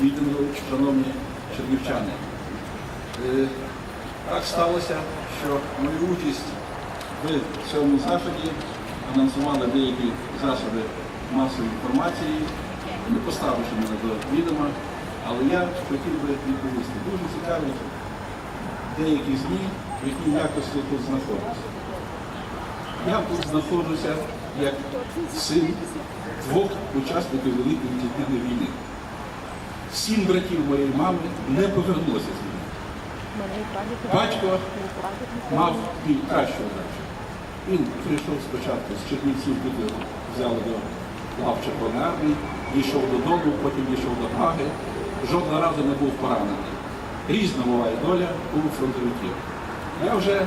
мітингу, шановні чернівчани. Е, Так сталося, що мою участь в цьому заході анонсували деякі засоби масової інформації, не поставивши мене до відома, але я хотів би відповісти. Дуже цікаві деякі ЗМІ, в якій якості тут знаходжуся. Я тут знаходжуся як син двох учасників Великої Вітчизняної війни. Сім братів моєї мами не повернулося з війни. Батько мав і кращого брата. Він прийшов спочатку з Чернівців, куди взяли до лав Червоної армії, дійшов додому, потім дійшов до Праги. Жодного разу не був поранений. Різна буває доля у фронтовиків. Я вже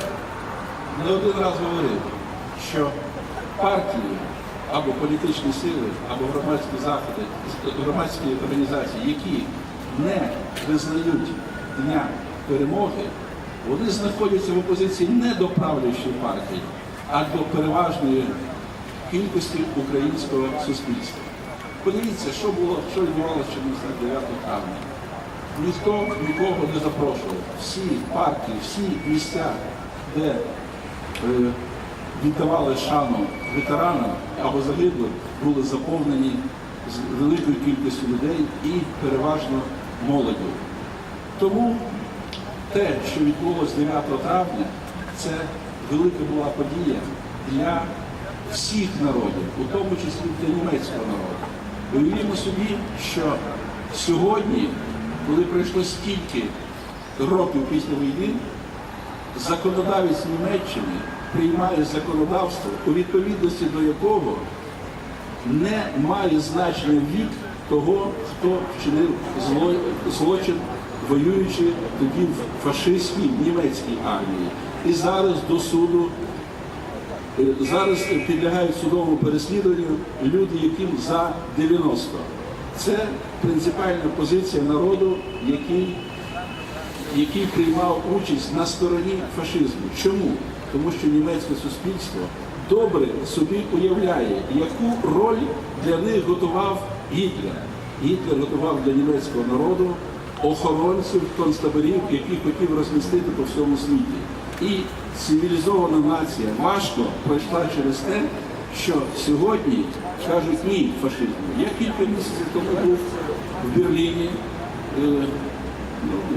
не один раз говорив, що партії або політичні сили, або громадські заходи, громадські організації, які не визнають дня перемоги, вони знаходяться в опозиції не до правлячої партії, а до переважної кількості українського суспільства. Подивіться, що було, що відбувалося в 9 травня. Ніхто нікого не запрошував. Всі партії, всі місця, де е, віддавали шану ветеранам або загиблим, були заповнені з великою кількістю людей і переважно молоддю. Тому те, що відбулося 9 травня, це велика була подія для всіх народів, у тому числі для німецького народу. Уявімо собі, що сьогодні, коли пройшло стільки років після війни, законодавець Німеччини приймає законодавство, у відповідності до якого не має значення вік того, хто вчинив злочин, воюючи тоді в фашистській німецькій армії. І зараз до суду, е, зараз підлягають судовому переслідуванню люди, яким за 90. Це принципіальна позиція народу, який який приймав участь на стороні фашизму. Чому? Тому що німецьке суспільство добре собі уявляє, яку роль для них готував Гітлер. Гітлер готував для німецького народу охоронців концтаборів, які хотів розмістити по всьому світі. І цивілізована нація важко пройшла через те, що сьогодні кажуть ні фашизму. Я кілька місяців тому був в Берліні.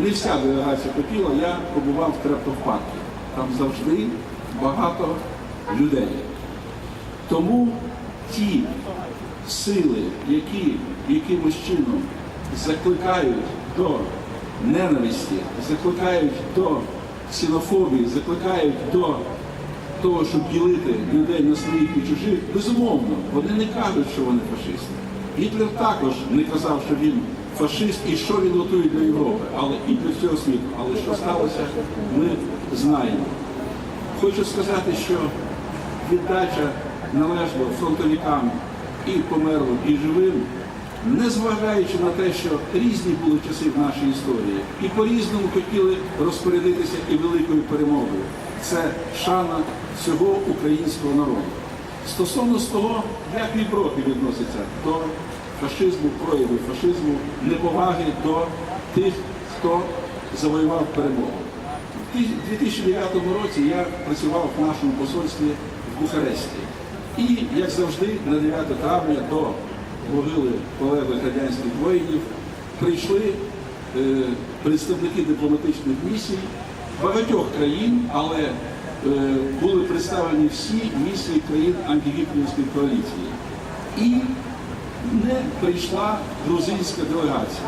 Не вся делегація хотіла, я побував в Трептов-парку. Там завжди багато людей. Тому ті сили, які якимось чином закликають до ненависті, закликають до ксенофобії, закликають до того, щоб ділити людей на своїх і чужих, безумовно, вони не кажуть, що вони фашисти. Гітлер також не казав, що він фашист і що він готує для Європи, але і для всього світу. Але що сталося, ми знаємо. Хочу сказати, що віддача належала фронтовикам і померлим, і живим, незважаючи на те, що різні були часи в нашій історії, і по-різному хотіли розпорядитися і великою перемогою. Це шана всього українського народу. Стосовно того, як Віброки відносяться до фашизму, прояву фашизму, неповаги до тих, хто завоював перемогу. У 2009 році я працював в нашому посольстві в Бухаресті. І, як завжди, на 9 травня до могили полеглих радянських воїнів прийшли е, представники дипломатичних місій багатьох країн, але е, були представлені всі місії країн антигітлерівської коаліції. І не прийшла грузинська делегація.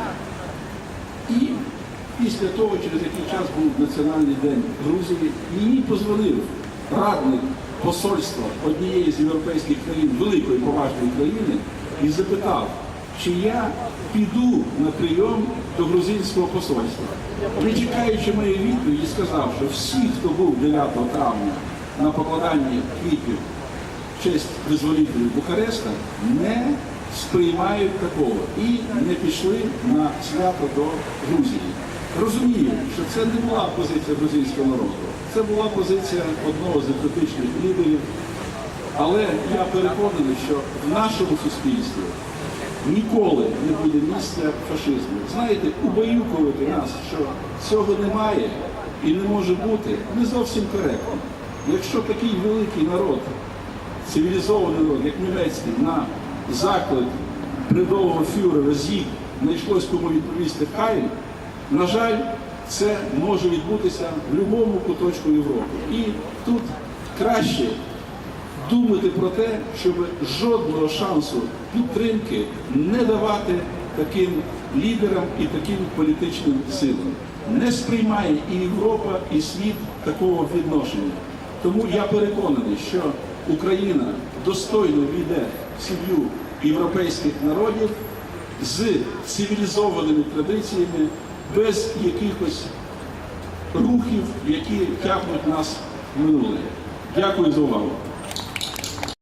І після того, через який час був Національний день Грузії, мені позвонив радник посольства однієї з європейських країн, великої поважної країни, і запитав, чи я піду на прийом до грузинського посольства. Не чекаючи моєї відповіді, сказав, що всі, хто був 9 травня на покладанні квітів в честь визволителів Бухареста, не сприймають такого і не пішли на свято до Грузії. Розумію, що це не була позиція грузинського народу, це була позиція одного з демократичних лідерів. Але я переконаний, що в нашому суспільстві ніколи не буде місця фашизму. Знаєте, убаюкувати нас, що цього немає і не може бути, не зовсім коректно. Якщо такий великий народ, цивілізований народ, як німецький, на заклик придового фюрера з'їв, знайшлось кому відповісти хай, на жаль, це може відбутися в будь-якому куточку Європи. І тут краще думати про те, щоб жодного шансу підтримки не давати таким лідерам і таким політичним силам. Не сприймає і Європа, і світ такого відношення. Тому я переконаний, що Україна достойно війде сім'ю європейських народів з цивілізованими традиціями, без якихось рухів, які тягнуть нас в минуле. Дякую за увагу.